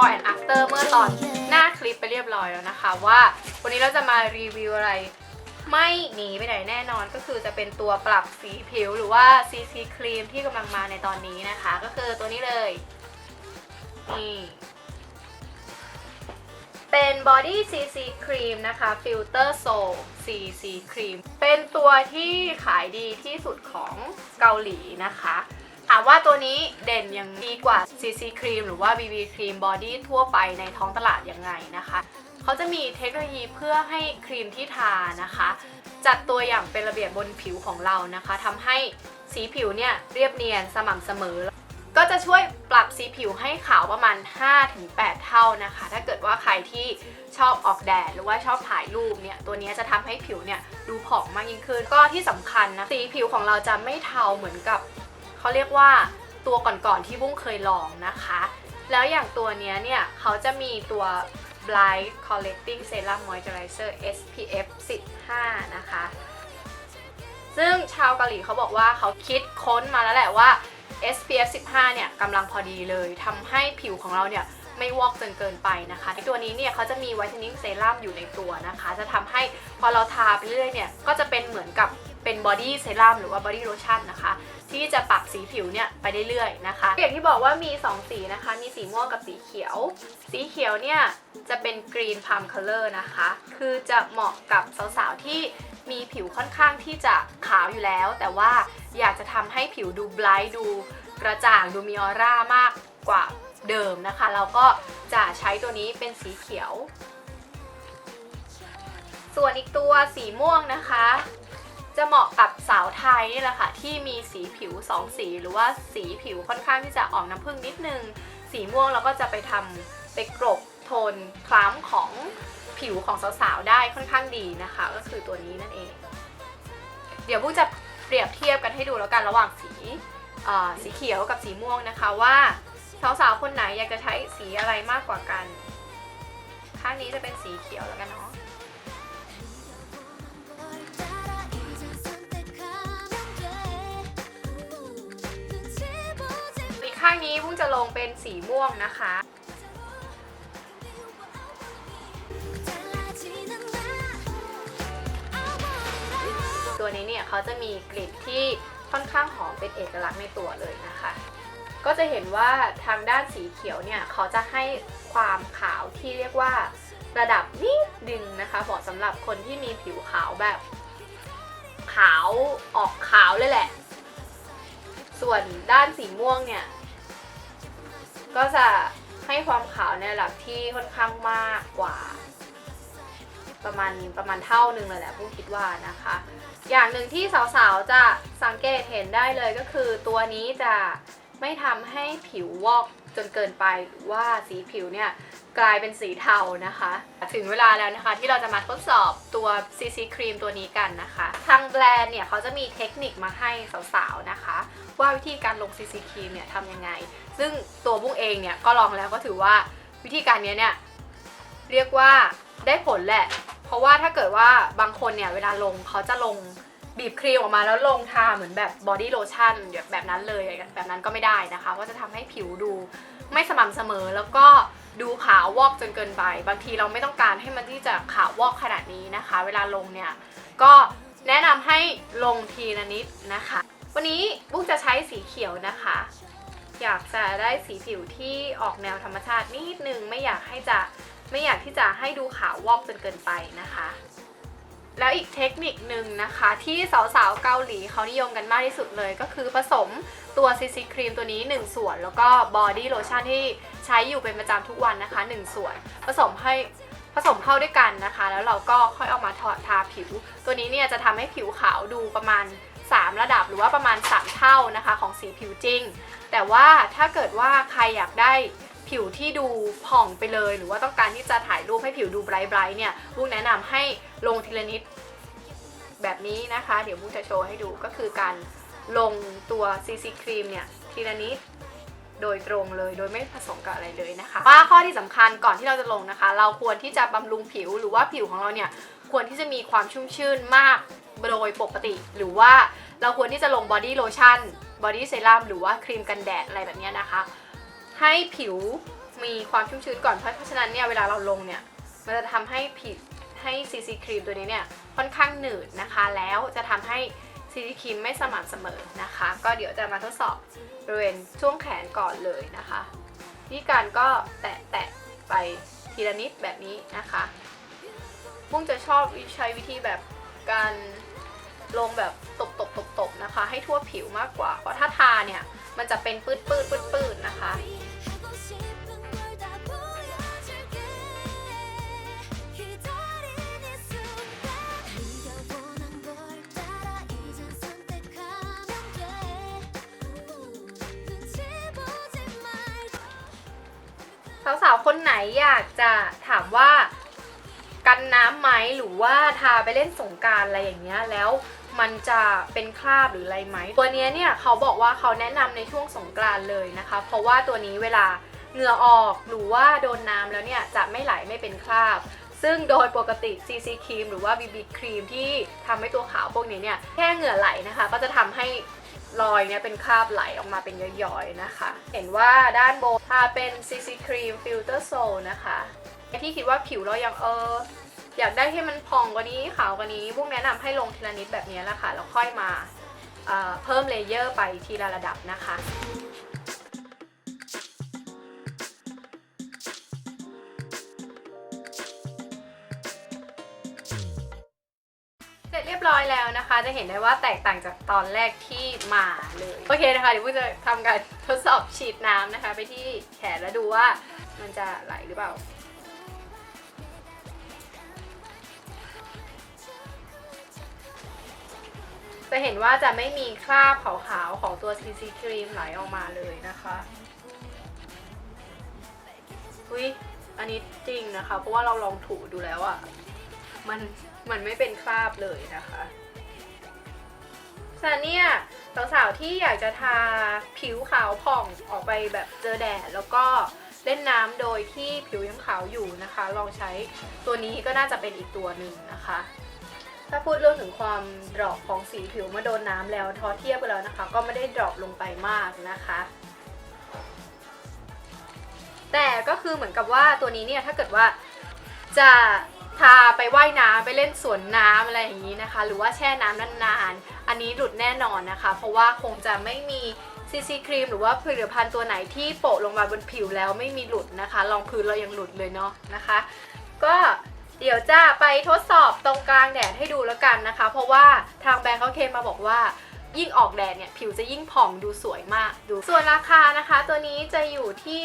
before and after เมื่อตอนหน้าคลิปไปเรียบร้อยแล้วนะคะ ว่าวันนี้เราจะมารีวิวอะไรไม่หนีไปไหนแน่นอนก็คือจะเป็นตัวปรับสีผิวหรือว่า CC ครีมที่กำลังมาในตอนนี้นะคะ ก็คือตัวนี้เลยนี่เป็น Body CC ครีมนะคะ Filter Soul CC ครีมเป็นตัวที่ขายดีที่สุดของเกาหลีนะคะ ถามว่าตัวนี้เด่นยังดีกว่า CC ครีมหรือว่า BB ครีมบอดี้ทั่วไปในท้องตลาดยังไงนะคะ เขาจะมีเทคโนโลยีเพื่อให้ครีมที่ทานะคะ จัดตัวอย่างเป็นระเบียบบนผิวของเรานะคะทำให้สีผิวเนี่ยเรียบเนียนสม่ำเสมอ ก็จะช่วยปรับสีผิวให้ขาวประมาณ 5-8 เท่านะคะ ถ้าเกิดว่าใครที่ชอบออกแดดหรือว่าชอบถ่ายรูปเนี่ยตัวนี้จะทำให้ผิวเนี่ยดูผ่องมากยิ่งขึ้น ก็ที่สำคัญนะสีผิวของเราจะไม่เทาเหมือนกับ เขาเรียกว่าตัวก่อนๆที่บุ้งเคยลองนะคะ แล้วอย่างตัวนี้เนี่ยเขาจะมีตัว Bright Collecting Serum Moisturizer SPF 15 นะคะ ซึ่งชาวเกาหลีเขาบอกว่าเขาคิดค้นมาแล้วแหละว่า SPF 15 เนี่ยกำลังพอดีเลยทำให้ผิวของเราเนี่ยไม่วอกจนเกินไปนะคะตัวนี้เนี่ยเขาจะมีไวท์เทนนิ่งเซรั่มอยู่ในตัวนะคะ จะทำให้พอเราทาไปเรื่อยเนี่ยก็จะเป็นเหมือนกับเป็นบอดี้เซรั่มหรือว่าบอดี้โลชั่นนะคะ ที่จะปรับสีผิวเนี่ยไปเรื่อยๆนะคะ อย่างที่บอกว่ามี 2 สีนะคะ มีสีม่วงกับสีเขียว สีเขียวเนี่ยจะเป็นกรีนพามคัลเลอร์นะคะ คือจะเหมาะกับสาวๆที่มีผิวค่อนข้างที่จะขาวอยู่แล้ว แต่ว่าอยากจะทำให้ผิวดูไบรท์ดูกระจ่างดูมีออร่ามากกว่าเดิมนะคะ เราก็จะใช้ตัวนี้เป็นสีเขียว ส่วนอีกตัวสีม่วงนะคะ จะเหมาะกับสาวไทยนี่แหละค่ะที่มีสีผิวสองสี หรือว่าสีผิวค่อนข้างที่จะออกน้ำผึ้งนิดนึง สีม่วงเราก็จะไปทำไปกรบโทนคล้ำของผิวของสาวๆได้ค่อนข้างดีนะคะ ก็คือตัวนี้นั่นเอง เดี๋ยวบุ้จะเปรียบเทียบกันให้ดูแล้วกันระหว่างสีเอ่อสีเขียวกับสีม่วงนะคะว่าสาวๆคนไหนอยากจะใช้สีอะไรมากกว่ากัน ข้างนี้จะเป็นสีเขียวแล้วกันเนาะางนี้บุ้งจะลงเป็นสีม่วงนะคะตัวนี้เนี่ยเขาจะมีกลิ่นที่ค่อนข้างหอมเป็นเอกลักษณ์ในตัวเลยนะคะ ก็จะเห็นว่าทางด้านสีเขียวเนี่ยเขาจะให้ความขาวที่เรียกว่าระดับนิดดึงนะคะเหมาะสำหรับคนที่มีผิวขาวแบบ ขาวออกขาวเลยแหละ ส่วนด้านสีม่วงเนี่ย ก็จะให้ความขาวในระดับที่ค่อนข้างมากกว่า ประมาณประมาณเท่าหนึ่งเลยแหละผู้คิดว่านะคะ อย่างหนึ่งที่สาวๆจะสังเกตเห็นได้เลยก็คือตัวนี้จะไม่ทำให้ผิววอกจนเกินไปหรือว่าสีผิวเนี่ยกลายเป็นสีเทานะคะ ถึงเวลาแล้วนะคะ ที่เราจะมาทดสอบตัว CC ครีมตัวนี้กันนะคะ ทางแบรนด์เนี่ยเขาจะมีเทคนิคมาให้สาวๆนะคะ ว่าวิธีการลง CC ครีมเนี่ยทำยังไง ซึ่งตัวบุ้งเองเนี่ยก็ลองแล้วก็ถือว่าวิธีการนี้เนี่ยเรียกว่าได้ผลแหละ เพราะว่าถ้าเกิดว่าบางคนเนี่ยเวลาลงเขาจะลงบีบครีมออกมาแล้วลงทาเหมือนแบบบอดี้โลชั่นแบบนั้นเลยแบบนั้นก็ไม่ได้นะคะว่าจะทำให้ผิวดูไม่สม่ำเสมอแล้วก็ ดูขาววอกจนเกินไป บางทีเราไม่ต้องการให้มันที่จะขาววอกขนาดนี้นะคะ เวลาลงเนี่ยก็แนะนำให้ลงทีละนิดนะคะ วันนี้บุ๊กจะใช้สีเขียวนะคะ อยากจะได้สีผิวที่ออกแนวธรรมชาตินิดนึงไม่อยากให้จะไม่อยากที่จะให้ดูขาววอกจนเกินไปนะคะ แล้วอีกเทคนิคหนึ่งนะคะ ที่สาวๆเกาหลีเขานิยมกันมากที่สุดเลยก็คือผสมตัวซีซีครีมตัวนี้ 1 ส่วน แล้วก็บอดี้โลชั่นที่ใช้อยู่เป็นประจำทุกวันนะคะ 1 ส่วน ผสมให้ผสมเข้าด้วยกันนะคะ แล้วเราก็ค่อยเอามาทอทาผิว ตัวนี้เนี่ยจะทำให้ผิวขาวดูประมาณ 3 ระดับหรือว่าประมาณ 3 เท่านะคะของสีผิวจริง แต่ว่าถ้าเกิดว่าใครอยากได้ ผิวที่ดูผ่องไปเลย หรือว่าต้องการที่จะถ่ายรูปให้ผิวดูไบรท์ๆเนี่ยบุ้งแนะนำให้ลงทีละนิดแบบนี้นะคะ เดี๋ยวบุ้งจะโชว์ให้ดูก็คือการลงตัว CC ครีมเนี่ยทีละนิดโดยตรงเลยโดยไม่ผสมกับอะไรเลยนะคะ ว่าข้อที่สำคัญก่อนที่เราจะลงนะคะ เราควรที่จะบำรุงผิวหรือว่าผิวของเราเนี่ยควรที่จะมีความชุ่มชื่นมากโดยปกติ หรือว่าเราควรที่จะลงบอดี้โลชั่นบอดี้เซรั่มหรือว่าครีมกันแดดอะไรแบบนี้นะคะ ให้ผิวมีความชุ่มชื้นก่อน เพราะฉะนั้นเนี่ยเวลาเราลงเนี่ย มันจะทำให้ผิวให้ซีซีครีมตัวนี้เนี่ยค่อนข้างหนืดนะคะ แล้วจะทำให้ซีซีครีมไม่สม่ำเสมอนะคะ ก็เดี๋ยวจะมาทดสอบบริเวณช่วงแขนก่อนเลยนะคะวิธีการก็แตะแตะไปทีละนิดแบบนี้นะคะบุ้งจะชอบใช้วิธีแบบการลงแบบตบตบตบตบนะคะ ให้ทั่วผิวมากกว่า เพราะถ้าทาเนี่ย มันจะเป็นปืดปืดปืดปืดนะคะ สาวๆ คนไหนอยากจะถามว่ากันน้ำไหมหรือว่าทาไปเล่นสงการอะไรอย่างเงี้ยแล้วมันจะเป็นคราบหรืออะไรไหม ตัวเนี้ยเนี่ยเขาบอกว่าเขาแนะนำในช่วงสงกรานเลยนะคะ เพราะว่าตัวนี้เวลาเหงื่อออกหรือว่าโดนน้ำแล้วเนี่ยจะไม่ไหลไม่เป็นคราบ ซึ่งโดยปกติ CC ครีมหรือว่า BB ครีมที่ทำให้ตัวขาวพวกนี้เนี่ยแค่เหงื่อไหลนะคะ ก็จะทำให้ รอยเนี่ยเป็นคราบไหลออกมาเป็นย้อยๆนะคะ เห็นว่าด้านบนทาเป็น CC Cream Filter Soul นะคะที่คิดว่าผิวเรายังเอออยากได้ให้มันผ่องกว่านี้ขาวกว่านี้พวกแนะนำให้ลงทีละนิดแบบนี้แหละค่ะแล้วค่อยมาเเพิ่มเลเยอร์ไปทีละระดับนะคะ แล้วนะคะ จะเห็นได้ว่าแตกต่างจากตอนแรกที่มาเลย โอเคนะคะ เดี๋ยวพุ่จะทำการทดสอบฉีดน้ำนะคะ ไปที่แขนแล้วดูว่ามันจะไหลหรือเปล่าจะเห็นว่าจะไม่มีคราบขาวๆของตัว CC ครีมไหลออกมาเลยนะคะ อุ้ยอันนี้จริงนะคะ เพราะว่าเราลองถูดูแล้วอะ มัน มันไม่เป็นคราบเลยนะคะส่เนี่ยสาวๆที่อยากจะทาผิวขาวผ่องออกไปแบบเจอแดดแล้วก็เล่นน้ำโดยที่ผิวยังขาวอยู่นะคะ ลองใช้ตัวนี้ก็น่าจะเป็นอีกตัวหนึ่งนะคะ ถ้าพูดเรื่องถึงความดรอปของสีผิวเมื่อโดนน้ำแล้วทอเทียบกันแล้วนะคะ ก็ไม่ได้ดรอปลงไปมากนะคะ แต่ก็คือเหมือนกับว่าตัวนี้เนี่ยถ้าเกิดว่าจะ ทาไปว่ายน้ำไปเล่นสวนน้ำอะไรอย่างนี้นะคะ หรือว่าแช่น้ำนานๆ อันนี้หลุดแน่นอนนะคะ เพราะว่าคงจะไม่มีซีซีครีมหรือว่าผลิตภัณฑ์ตัวไหนที่โปะลงมาบนผิวแล้วไม่มีหลุดนะคะ รองพื้นเรายังหลุดเลยเนาะนะคะ ก็เดี๋ยวจะไปทดสอบตรงกลางแดดให้ดูแล้วกันนะคะ เพราะว่าทางแบรนด์เขาเคลมมาบอกว่า ยิ่งออกแดดเนี่ยผิวจะยิ่งผ่องดูสวยมากดู ส่วนราคานะคะ ตัวนี้จะอยู่ที่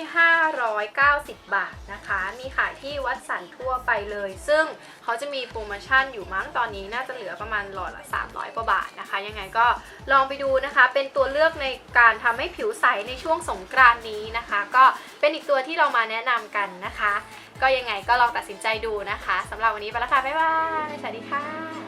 590 บาทนะคะ มีขายที่วัดสันทั่วไปเลย ซึ่งเขาจะมีโปรโมชั่นอยู่มั้งตอนนี้น่าจะเหลือประมาณหลอดละ 300 กว่าบาทนะคะ ยังไงก็ลองไปดูนะคะ เป็นตัวเลือกในการทำให้ผิวใสในช่วงสงกรานนี้นะคะ ก็เป็นอีกตัวที่เรามาแนะนำกันนะคะ ก็ยังไงก็ลองตัดสินใจดูนะคะสำหรับวันนี้ไปแล้วค่ะบ๊ายบายสวัสดีค่ะ